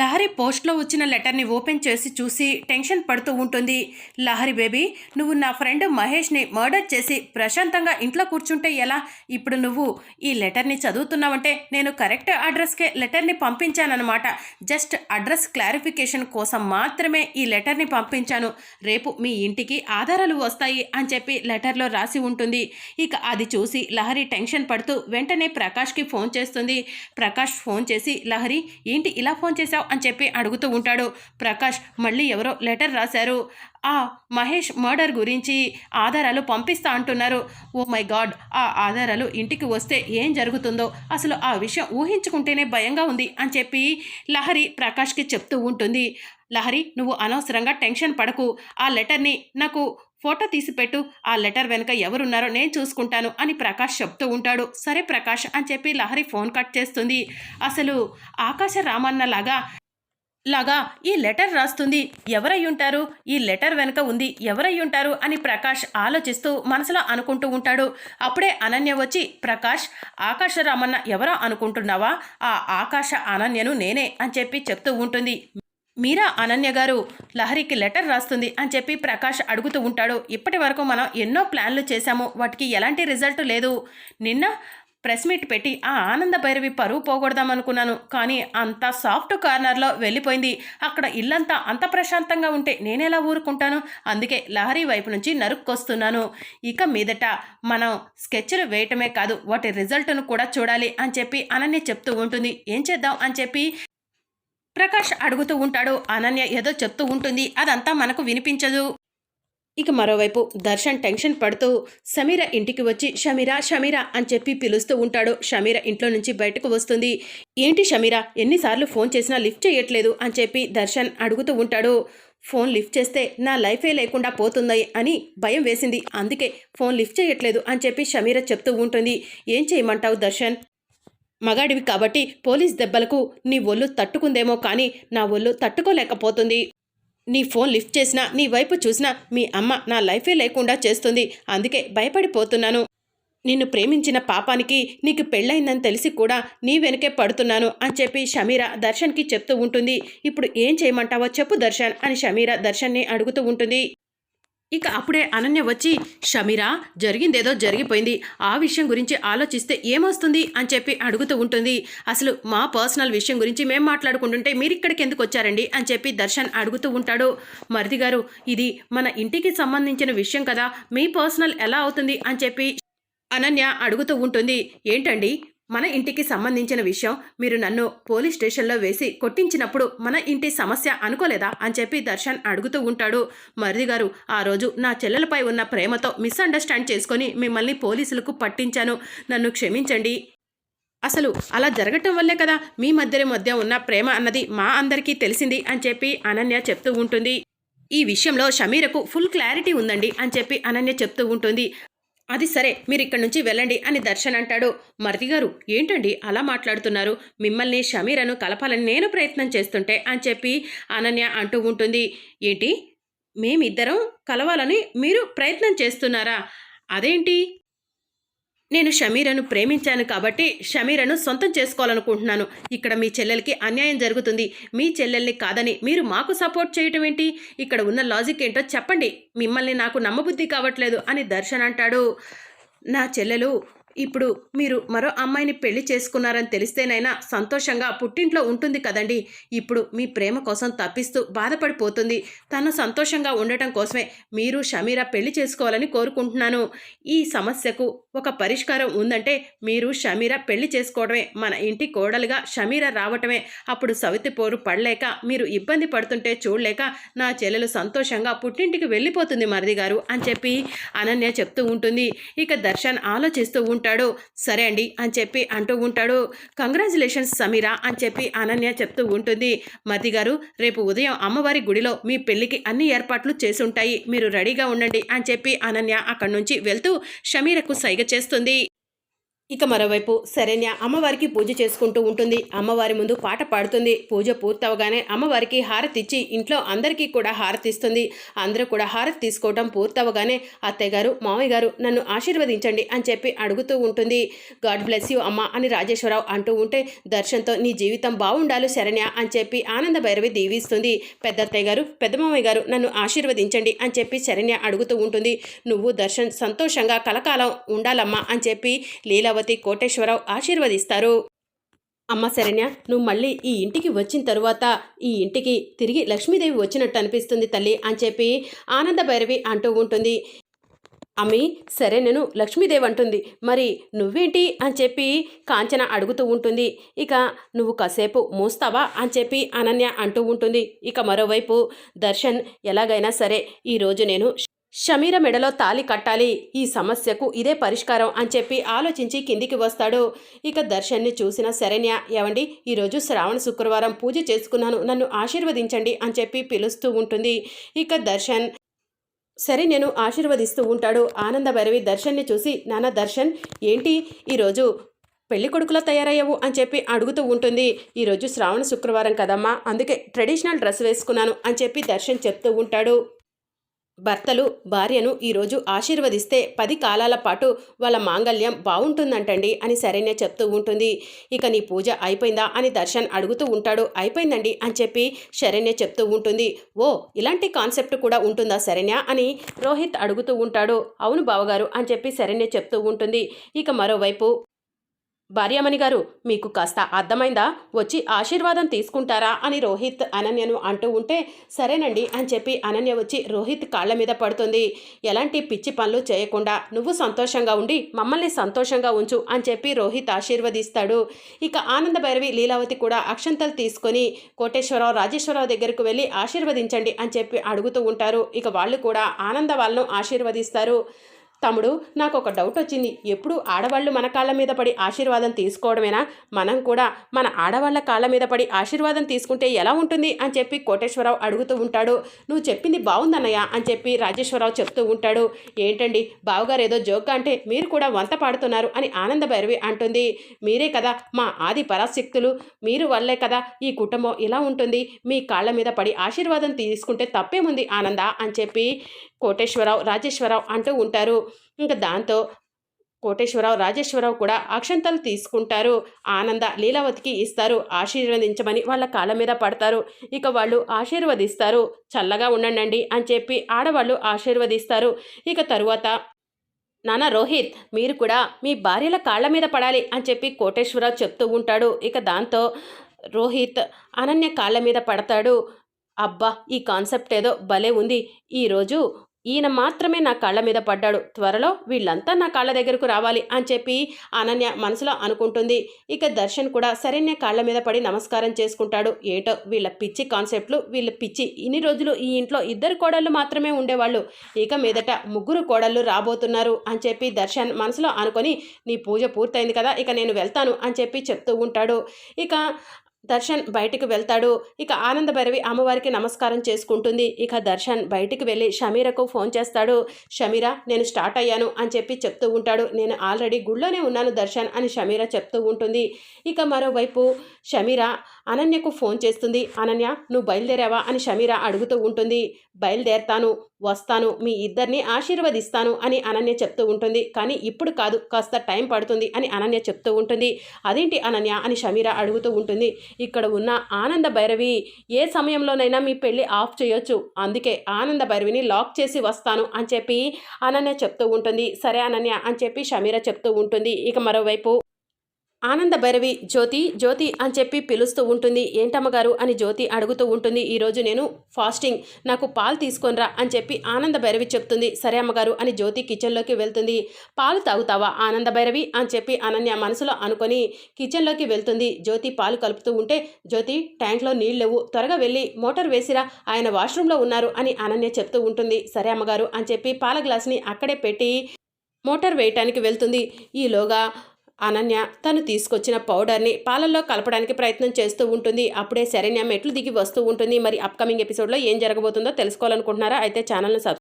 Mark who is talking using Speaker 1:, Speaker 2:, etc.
Speaker 1: లహరి పోస్ట్లో వచ్చిన లెటర్ని ఓపెన్ చేసి చూసి టెన్షన్ పడుతూ ఉంటుంది. లహరి బేబీ నువ్వు నా ఫ్రెండ్ మహేష్ని మర్డర్ చేసి ప్రశాంతంగా ఇంట్లో కూర్చుంటే ఎలా? ఇప్పుడు నువ్వు ఈ లెటర్ని చదువుతున్నావంటే నేను కరెక్ట్ అడ్రస్కే లెటర్ని పంపించానన్నమాట. జస్ట్ అడ్రస్ క్లారిఫికేషన్ కోసం మాత్రమే ఈ లెటర్ని పంపించాను. రేపు మీ ఇంటికి ఆధారాలు వస్తాయి అని చెప్పి లెటర్లో రాసి ఉంటుంది. ఇక అది చూసి లహరి టెన్షన్ పడుతూ వెంటనే ప్రకాష్కి ఫోన్ చేస్తుంది. ప్రకాష్ ఫోన్ చేసి లహరి ఏంటి ఇలా ఫోన్ చేశావు? అని చెప్పి అడుగుతూ ఉంటాడు. ప్రకాష్ మళ్ళీ ఎవరో లెటర్ రాశారు. ఆ మహేష్ మర్డర్ గురించి ఆధారాలు పంపిస్తా అంటున్నారు. ఓ మై గాడ్ ఆ ఆధారాలు ఇంటికి వస్తే ఏం జరుగుతుందో? అసలు ఆ విషయం ఊహించుకుంటేనే భయంగా ఉంది అని చెప్పి లహరి ప్రకాష్కి చెప్తూ ఉంటుంది. లహరి నువ్వు అనవసరంగా టెన్షన్ పడకు. ఆ లెటర్ని నాకు ఫోటో తీసిపెట్టు ఆ లెటర్ వెనుక ఎవరున్నారో నేను చూసుకుంటాను అని ప్రకాష్ చెప్తూ ఉంటాడు. సరే ప్రకాష్ అని చెప్పి లహరి ఫోన్ కట్ చేస్తుంది. అసలు ఆకాశ రామన్న లాగా లాగా ఈ లెటర్ రాస్తుంది. ఎవరై ఉంటారు? ఈ లెటర్ వెనుక ఉంది. ఎవరై ఉంటారు? అని ప్రకాష్ ఆలోచిస్తూ మనసులో అనుకుంటూ ఉంటాడు. అప్పుడే అనన్య వచ్చి ప్రకాష్ ఆకాశ రామన్న ఎవరో అనుకుంటున్నావా? ఆ ఆకాశ అనన్యను నేనే అని చెప్పి చెప్తూ ఉంటుంది. మీరా అనన్య గారు లహరికి లెటర్ రాస్తుంది అని చెప్పి ప్రకాష్ అడుగుతూ ఉంటాడు. ఇప్పటి వరకు మనం ఎన్నో ప్లాన్లు చేశాము. వాటికి ఎలాంటి రిజల్ట్ లేదు. నిన్న ప్రెస్ మీట్ పెట్టి ఆ ఆనంద భైరవి పరువు పోగొడదామనుకున్నాను కానీ అంత సాఫ్ట్ కార్నర్లో వెళ్ళిపోయింది. అక్కడ ఇల్లంతా అంత ప్రశాంతంగా ఉంటే నేనెలా ఊరుకుంటాను? అందుకే లహరి వైపు నుంచి నరుక్కొస్తున్నాను. ఇక మీదట మనం స్కెచ్లు వేయటమే కాదు వాటి రిజల్ట్ను కూడా చూడాలి అని చెప్పి అనన్య చెప్తూ ఉంటుంది. ఏం చేద్దాం అని చెప్పి ప్రకాష్ అడుగుతూ ఉంటాడు అనన్య ఏదో చెప్తూ ఉంటుంది అదంతా మనకు వినిపించదు. ఇక మరోవైపు దర్శన్ టెన్షన్ పడుతూ సమీర ఇంటికి వచ్చి షమీరా షమీరా అని చెప్పి పిలుస్తూ ఉంటాడు. షమీర ఇంట్లో నుంచి బయటకు వస్తుంది. ఏంటి షమీరా ఎన్నిసార్లు ఫోన్ చేసినా లిఫ్ట్ చేయట్లేదు అని చెప్పి దర్శన్ అడుగుతూ ఉంటాడు. ఫోన్ లిఫ్ట్ చేస్తే నా లైఫే లేకుండా పోతుంది అని భయం వేసింది. అందుకే ఫోన్ లిఫ్ట్ చేయట్లేదు అని చెప్పి షమీర చెప్తూ ఉంటుంది. ఏం చేయమంటావు దర్శన్? మగాడివి కాబట్టి పోలీస్ దెబ్బలకు నీ ఒళ్ళు తట్టుకుందేమో కానీ నా ఒళ్ళు తట్టుకోలేకపోతుంది. నీ ఫోన్ లిఫ్ట్ చేసినా నీ వైపు చూసినా మీ అమ్మ నా లైఫే లేకుండా చేస్తుంది. అందుకే భయపడిపోతున్నాను. నిన్ను ప్రేమించిన పాపానికి నీకు పెళ్ళయిందని తెలిసి కూడా నీ వెనకే పడుతున్నాను అని చెప్పి షమీర దర్శన్కి చెప్తూ ఉంటుంది. ఇప్పుడు ఏం చేయమంటావో చెప్పు దర్శన్ అని షమీర దర్శన్ని అడుగుతూ ఉంటుంది. ఇక అప్పుడే అనన్య వచ్చి షమీరా జరిగిందేదో జరిగిపోయింది. ఆ విషయం గురించి ఆలోచిస్తే ఏమొస్తుంది? అని చెప్పి అడుగుతూ ఉంటుంది. అసలు మా పర్సనల్ విషయం గురించి మేము మాట్లాడుకుంటుంటే మీరు ఇక్కడికి ఎందుకు వచ్చారండి అని చెప్పి దర్శన్ అడుగుతూ ఉంటాడు. మరిది గారు ఇది మన ఇంటికి సంబంధించిన విషయం కదా. మీ పర్సనల్ ఎలా అవుతుంది? అని చెప్పి అనన్య అడుగుతూ ఉంటుంది. ఏంటండి? మన ఇంటికి సంబంధించిన విషయం మీరు నన్ను పోలీస్ స్టేషన్లో వేసి కొట్టించినప్పుడు మన ఇంటి సమస్య అనుకోలేదా అని చెప్పి దర్శన్ అడుగుతూ ఉంటాడు. మరిది గారు ఆ రోజు నా చెల్లెలపై ఉన్న ప్రేమతో మిస్అండర్స్టాండ్ చేసుకొని మిమ్మల్ని పోలీసులకు పట్టించాను. నన్ను క్షమించండి. అసలు అలా జరగటం వల్లే కదా మీ మధ్య మధ్య ఉన్న ప్రేమ అన్నది మా అందరికీ తెలిసింది అని చెప్పి అనన్య చెప్తూ ఉంటుంది. ఈ విషయంలో షమీరకు ఫుల్ క్లారిటీ ఉందండి అని చెప్పి అనన్య చెప్తూ ఉంటుంది. అది సరే మీరు ఇక్కడి నుంచి వెళ్ళండి అని దర్శన్ అంటాడు. మరిది గారు ఏంటండి అలా మాట్లాడుతున్నారు? మిమ్మల్ని షమీరను కలపాలని నేను ప్రయత్నం చేస్తుంటే అని చెప్పి అనన్య అంటూ ఉంటుంది. ఏంటి? మేమిద్దరం కలవాలని మీరు ప్రయత్నం చేస్తున్నారా? అదేంటి? నేను షమీరను ప్రేమించాను కాబట్టి షమీరను సొంతం చేసుకోవాలనుకుంటున్నాను. ఇక్కడ మీ చెల్లెలకి అన్యాయం జరుగుతుంది. మీ చెల్లెల్ని కాదని మీరు మాకు సపోర్ట్ చేయటం ఏంటి? ఇక్కడ ఉన్న లాజిక్ ఏంటో చెప్పండి. మిమ్మల్ని నాకు నమ్మబుద్ధి కావట్లేదు అని దర్శన్ అంటాడు. నా చెల్లెలు ఇప్పుడు మీరు మరో అమ్మాయిని పెళ్ళి చేసుకున్నారని తెలిస్తేనైనా సంతోషంగా పుట్టింట్లో ఉంటుంది కదండి. ఇప్పుడు మీ ప్రేమ కోసం తప్పిస్తూ బాధపడిపోతుంది. తను సంతోషంగా ఉండటం కోసమే మీరు షమీరా పెళ్ళి చేసుకోవాలని కోరుకుంటున్నాను. ఈ సమస్యకు ఒక పరిష్కారం ఉందంటే మీరు షమీరా పెళ్ళి చేసుకోవడమే. మన ఇంటి కోడలుగా షమీరా రావటమే. అప్పుడు సవితి పోరు పడలేక మీరు ఇబ్బంది పడుతుంటే చూడలేక నా చెల్లెలు సంతోషంగా పుట్టింటికి వెళ్ళిపోతుంది మరిది గారు అని చెప్పి అనన్య చెప్తూ ఉంటుంది. ఇక దర్శన్ ఆలోచిస్తూ ఉంటాడు. సరే అండి అని చెప్పి అంటూ ఉంటాడు. కంగ్రాచులేషన్స్ సమీరా అని చెప్పి అనన్య చెప్తూ ఉంటుంది. మతి గారు రేపు ఉదయం అమ్మవారి గుడిలో మీ పెళ్ళికి అన్ని ఏర్పాట్లు చేసి ఉంటాయి మీరు రెడీగా ఉండండి అని చెప్పి అనన్య అక్కడి నుంచి వెళ్తూ షమీరకు సైగ చేస్తుంది. ఇక మరోవైపు శరణ్య అమ్మవారికి పూజ చేసుకుంటూ ఉంటుంది. అమ్మవారి ముందు పాట పాడుతుంది. పూజ పూర్తవగానే అమ్మవారికి హారతి ఇచ్చి ఇంట్లో అందరికీ కూడా హారతి ఇస్తుంది. అందరూ కూడా హారతి తీసుకోవడం పూర్తవగానే అత్తయ్య గారు మామయ్య గారు నన్ను ఆశీర్వదించండి అని చెప్పి అడుగుతూ ఉంటుంది. గాడ్ బ్లెస్ యూ అమ్మ అని రాజేశ్వరరావు అంటూ ఉంటే దర్శన్తో నీ జీవితం బాగుండాలి శరణ్య అని చెప్పి ఆనంద భైరవి దీవిస్తుంది. పెద్ద అత్తయ్య గారు పెద్ద మామయ్య గారు నన్ను ఆశీర్వదించండి అని చెప్పి శరణ్య అడుగుతూ ఉంటుంది. నువ్వు దర్శన్ సంతోషంగా కలకాలం ఉండాలమ్మా అని చెప్పి లీలావతి కోటేశ్వరరావు ఆశీర్వదిస్తారు. అమ్మ శరణ్య నువ్వు మళ్ళీ ఈ ఇంటికి వచ్చిన తరువాత ఈ ఇంటికి తిరిగి లక్ష్మీదేవి వచ్చినట్టు అనిపిస్తుంది తల్లి అని చెప్పి ఆనంద భైరవి అంటూ ఉంటుంది. అమ్మి సరే నేను లక్ష్మీదేవి అంటుంది. మరి నువ్వేంటి అని చెప్పి కాంచన అడుగుతూ ఉంటుంది. ఇక నువ్వు కాసేపు మూస్తావా అని చెప్పి అనన్య అంటూ ఉంటుంది. ఇక మరోవైపు దర్శన్ ఎలాగైనా సరే ఈరోజు నేను షమీర మెడలో తాలి కట్టాలి. ఈ సమస్యకు ఇదే పరిష్కారం అని చెప్పి ఆలోచించి కిందికి వస్తాడు. ఇక దర్శన్ని చూసిన శరణ్య ఏమండి ఈరోజు శ్రావణ శుక్రవారం పూజ చేసుకున్నాను. నన్ను ఆశీర్వదించండి అని చెప్పి పిలుస్తూ ఉంటుంది. ఇక దర్శన్ సరే నేను ఆశీర్వదిస్తూ ఉంటాడు. ఆనంద భైరవి దర్శన్ని చూసి నాన్న దర్శన్ ఏంటి? ఈరోజు పెళ్ళి కొడుకులో తయారయ్యావు? అని చెప్పి అడుగుతూ ఉంటుంది. ఈరోజు శ్రావణ శుక్రవారం కదమ్మా అందుకే ట్రెడిషనల్ డ్రెస్ వేసుకున్నాను అని చెప్పి దర్శన్ చెప్తూ ఉంటాడు. భర్తలు భార్యను ఈరోజు ఆశీర్వదిస్తే పది కాలాల పాటు వాళ్ళ మాంగళ్యం బాగుంటుందంటండి అని శరణ్య చెప్తూ ఉంటుంది. ఇక నీ పూజ అయిపోయిందా అని దర్శన్ అడుగుతూ ఉంటాడు. అయిపోయిందండి అని చెప్పి శరణ్య చెప్తూ ఉంటుంది. ఓ ఇలాంటి కాన్సెప్ట్ కూడా ఉంటుందా శరణ్య అని రోహిత్ అడుగుతూ ఉంటాడు. అవును బావగారు అని చెప్పి శరణ్య చెప్తూ ఉంటుంది. ఇక మరోవైపు భార్యామణి గారు మీకు కాస్త అర్థమైందా? వచ్చి ఆశీర్వాదం తీసుకుంటారా? అని రోహిత్ అనన్యను అంటూ ఉంటే సరేనండి అని చెప్పి అనన్య వచ్చి రోహిత్ కాళ్ళ మీద పడుతుంది. ఎలాంటి పిచ్చి పనులు చేయకుండా నువ్వు సంతోషంగా ఉండి మమ్మల్ని సంతోషంగా ఉంచు అని చెప్పి రోహిత్ ఆశీర్వదిస్తాడు. ఇక ఆనంద భైరవి లీలావతి కూడా అక్షంతలు తీసుకొని కోటేశ్వరరావు రాజేశ్వరరావు దగ్గరకు వెళ్ళి ఆశీర్వదించండి అని చెప్పి అడుగుతూ ఉంటారు. ఇక వాళ్ళు కూడా ఆనంద వాళ్ళను ఆశీర్వదిస్తారు. తమ్ముడు నాకు ఒక డౌట్ వచ్చింది. ఎప్పుడు ఆడవాళ్ళు మన కాళ్ళ మీద పడి ఆశీర్వాదం తీసుకోవడమేనా? మనం కూడా మన ఆడవాళ్ళ కాళ్ళ మీద పడి ఆశీర్వాదం తీసుకుంటే ఎలా ఉంటుంది? అని చెప్పి కోటేశ్వరరావు అడుగుతూ ఉంటాడు. నువ్వు చెప్పింది బాగుందన్నయ్య అని చెప్పి రాజేశ్వరరావు చెప్తూ ఉంటాడు. ఏంటండి బావగారు ఏదో జోక్ అంటే మీరు కూడా వంత పాడుతున్నారు అని ఆనంద భైరవి అంటుంది. మీరే కదా మా ఆది పరాశక్తులు. మీరు వల్లే కదా ఈ కుటుంబం ఇలా ఉంటుంది. మీ కాళ్ళ మీద పడి ఆశీర్వాదం తీసుకుంటే తప్పేముంది ఆనంద? అని చెప్పి కోటేశ్వరరావు రాజేశ్వరరావు అంటూ ఉంటారు. ఇంకా దాంతో కోటేశ్వరరావు రాజేశ్వరరావు కూడా అక్షంతలు తీసుకుంటారు. ఆనంద లీలావతికి ఇస్తారు. ఆశీర్వదించమని వాళ్ళ కాళ్ళ మీద పడతారు. ఇక వాళ్ళు ఆశీర్వదిస్తారు. చల్లగా ఉండండి అని చెప్పి ఆడవాళ్ళు ఆశీర్వదిస్తారు. ఇక తరువాత నాన్న రోహిత్ మీరు కూడా మీ భార్యల కాళ్ళ మీద పడాలి అని చెప్పి కోటేశ్వరరావు చెప్తూ ఉంటాడు. ఇక దాంతో రోహిత్ అనన్య కాళ్ళ మీద పడతాడు. అబ్బా ఈ కాన్సెప్ట్ ఏదో భలే ఉంది. ఈరోజు ఈయన మాత్రమే నా కాళ్ళ మీద పడ్డాడు. త్వరలో వీళ్ళంతా నా కాళ్ళ దగ్గరకు రావాలి అని చెప్పి అనన్య మనసులో అనుకుంటుంది. ఇక దర్శన్ కూడా సరైన కాళ్ళ మీద పడి నమస్కారం చేసుకుంటాడు. ఏటో వీళ్ళ పిచ్చి కాన్సెప్ట్లు వీళ్ళ పిచ్చి ఇన్ని రోజులు ఈ ఇంట్లో ఇద్దరు కోడళ్ళు మాత్రమే ఉండేవాళ్ళు. ఇక మీదట ముగ్గురు కోడళ్ళు రాబోతున్నారు అని చెప్పి దర్శన్ మనసులో అనుకొని నీ పూజ పూర్తయింది కదా ఇక నేను వెళ్తాను అని చెప్పి చెప్తూ ఉంటాడు. ఇక దర్శన్ బయటికి వెళ్తాడు. ఇక ఆనంద భైరవి అమ్మవారికి నమస్కారం చేసుకుంటుంది. ఇక దర్శన్ బయటికి వెళ్ళి షమీరకు ఫోన్ చేస్తాడు. షమీరా నేను స్టార్ట్ అయ్యాను అని చెప్పి చెప్తూ ఉంటాడు. నేను ఆల్రెడీ గుళ్ళోనే ఉన్నాను దర్శన్ అని షమీరా చెప్తూ ఉంటుంది. ఇక మరోవైపు షమీరా అనన్యకు ఫోన్ చేస్తుంది. అనన్య నువ్వు బయలుదేరావా అని షమీరా అడుగుతూ ఉంటుంది. బయలుదేరతాను వస్తాను మీ ఇద్దరిని ఆశీర్వదిస్తాను అని అనన్య చెప్తూ ఉంటుంది. కానీ ఇప్పుడు కాదు కాస్త టైం పడుతుంది అని అనన్య చెప్తూ ఉంటుంది. అదేంటి అనన్య అని షమీరా అడుగుతూ ఉంటుంది. ఇక్కడ ఉన్న ఆనంద భైరవి ఏ సమయంలోనైనా మీ పెళ్ళి ఆఫ్ చేయొచ్చు. అందుకే ఆనంద భైరవిని లాక్ చేసి వస్తాను అని చెప్పి అనన్య చెప్తూ ఉంటుంది. సరే అనన్య అని చెప్పి షమీరా చెప్తూ ఉంటుంది. ఇక మరోవైపు ఆనంద భైరవి జ్యోతి జ్యోతి అని చెప్పి పిలుస్తూ ఉంటుంది. ఏంటమ్మగారు అని జ్యోతి అడుగుతూ ఉంటుంది. ఈరోజు నేను ఫాస్టింగ్ నాకు పాలు తీసుకొనిరా అని చెప్పి ఆనంద భైరవి చెప్తుంది. సరే అమ్మగారు అని జ్యోతి కిచెన్లోకి వెళ్తుంది. పాలు తాగుతావా ఆనంద భైరవి? అని చెప్పి అనన్య మనసులో అనుకొని కిచెన్లోకి వెళ్తుంది. జ్యోతి పాలు కలుపుతూ ఉంటే జ్యోతి ట్యాంక్లో నీళ్ళు లేవు. త్వరగా వెళ్ళి మోటార్ వేసిరా. ఆయన వాష్రూమ్లో ఉన్నారు అని అనన్య చెప్తూ ఉంటుంది. సరే అమ్మగారు అని చెప్పి పాల గ్లాస్ని అక్కడే పెట్టి మోటార్ వేయటానికి వెళ్తుంది. ఈలోగా అనన్య తను తీసుకొచ్చిన పౌడర్ని పాలల్లో కలపడానికి ప్రయత్నం చేస్తూ ఉంటుంది. అప్పుడే శరణ్య మెట్లు దిగి వస్తూ ఉంటుంది. మరి అప్కమింగ్ ఎపిసోడ్లో ఏం జరగబోతుందో తెలుసుకోవాలనుకుంటున్నారా? అయితే ఛానల్ని సబ్